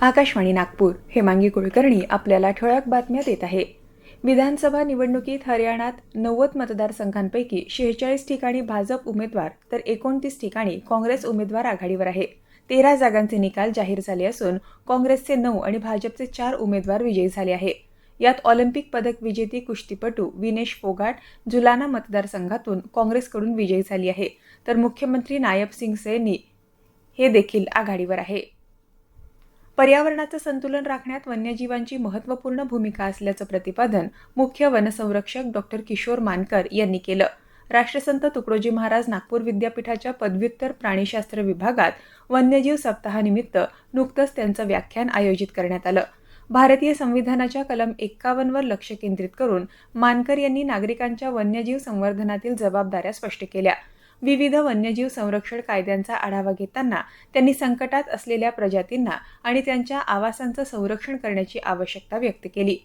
आकाशवाणी नागपूर हेमांगी कुलकर्णी आपल्याला ठळक बातम्या देत आहे. विधानसभा निवडणुकीत हरियाणात नव्वद मतदारसंघांपैकी शेहेचाळीस ठिकाणी भाजप उमेदवार तर एकोणतीस ठिकाणी काँग्रेस उमेदवार आघाडीवर आहे. तेरा जागांचे निकाल जाहीर झाले असून काँग्रेसचे नऊ आणि भाजपचे चार उमेदवार विजयी झाले आहे. यात ऑलिम्पिक पदक विजेती कुस्तीपटू विनेश फोगाट जुलाना मतदारसंघातून काँग्रेसकडून विजयी झाली आहे. तर मुख्यमंत्री नायब सिंग सैनी हे देखील आघाडीवर आहे. पर्यावरणाचं संतुलन राखण्यात वन्यजीवांची महत्त्वपूर्ण भूमिका असल्याचं प्रतिपादन मुख्य वनसंरक्षक डॉक्टर किशोर मानकर यांनी केलं. राष्ट्रसंत तुकडोजी महाराज नागपूर विद्यापीठाच्या पदव्युत्तर प्राणीशास्त्र विभागात वन्यजीव सप्ताहानिमित्त नुकतंच त्यांचं व्याख्यान आयोजित करण्यात आलं. भारतीय संविधानाच्या कलम एक्कावन्नवर लक्ष केंद्रित करून मानकर यांनी नागरिकांच्या वन्यजीव संवर्धनातील जबाबदाऱ्या स्पष्ट केल्या. विविध वन्यजीव संरक्षण कायद्यांचा आढावा घेताना त्यांनी संकटात असलेल्या प्रजातींना आणि त्यांच्या आवासांचं संरक्षण करण्याची आवश्यकता व्यक्त केली.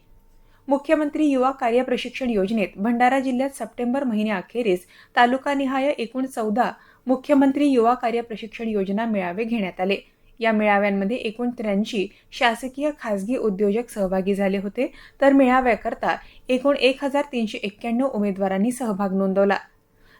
मुख्यमंत्री युवा कार्य प्रशिक्षण योजनेत भंडारा जिल्ह्यात सप्टेंबर महिन्याअखेरीस तालुकानिहाय एकूण चौदा मुख्यमंत्री युवा कार्य प्रशिक्षण योजना मेळावे घेण्यात आले. या मेळाव्यांमध्ये एकूण त्र्याऐंशी शासकीय खासगी उद्योजक सहभागी झाले होते तर मेळाव्याकरता एकूण एक हजार तीनशे एक्क्याण्णव उमेदवारांनी सहभाग नोंदवला.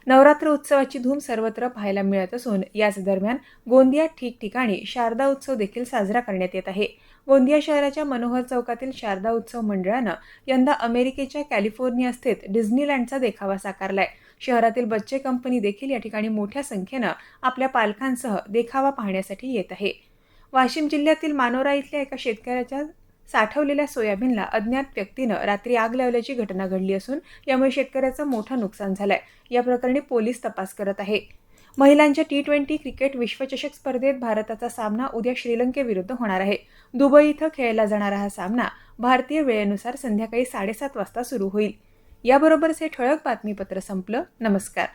नवरात्र उत्सवाची धूम सर्वत्र पाहायला मिळत असून याच दरम्यान गोंदिया ठिकठिकाणी शारदा उत्सव देखील साजरा करण्यात येत आहे. गोंदिया शहराच्या मनोहर चौकातील शारदा उत्सव मंडळानं यंदा अमेरिकेच्या कॅलिफोर्निया स्थित डिझनीलँडचा देखावा साकारलाय. शहरातील बच्चे कंपनी देखील या ठिकाणी मोठ्या संख्येनं आपल्या पालकांसह देखावा पाहण्यासाठी येत आहे. वाशिम जिल्ह्यातील मानोरा इथल्या एका शेतकऱ्याच्या साठवलेल्या सोयाबीनला अज्ञात व्यक्तीनं रात्री आग लावल्याची घटना घडली असून यामुळे शेतकऱ्याचं मोठं नुकसान झालंय. या प्रकरणी पोलीस तपास करत आहे. महिलांच्या टी ट्वेंटी क्रिकेट विश्वचषक स्पर्धेत भारताचा सामना उद्या श्रीलंकेविरुद्ध होणार आहे. दुबई इथं खेळला जाणारा हा सामना भारतीय वेळेनुसार संध्याकाळी साडेसात वाजता सुरू होईल. याबरोबरच हे ठळक बातमीपत्र संपलं. नमस्कार.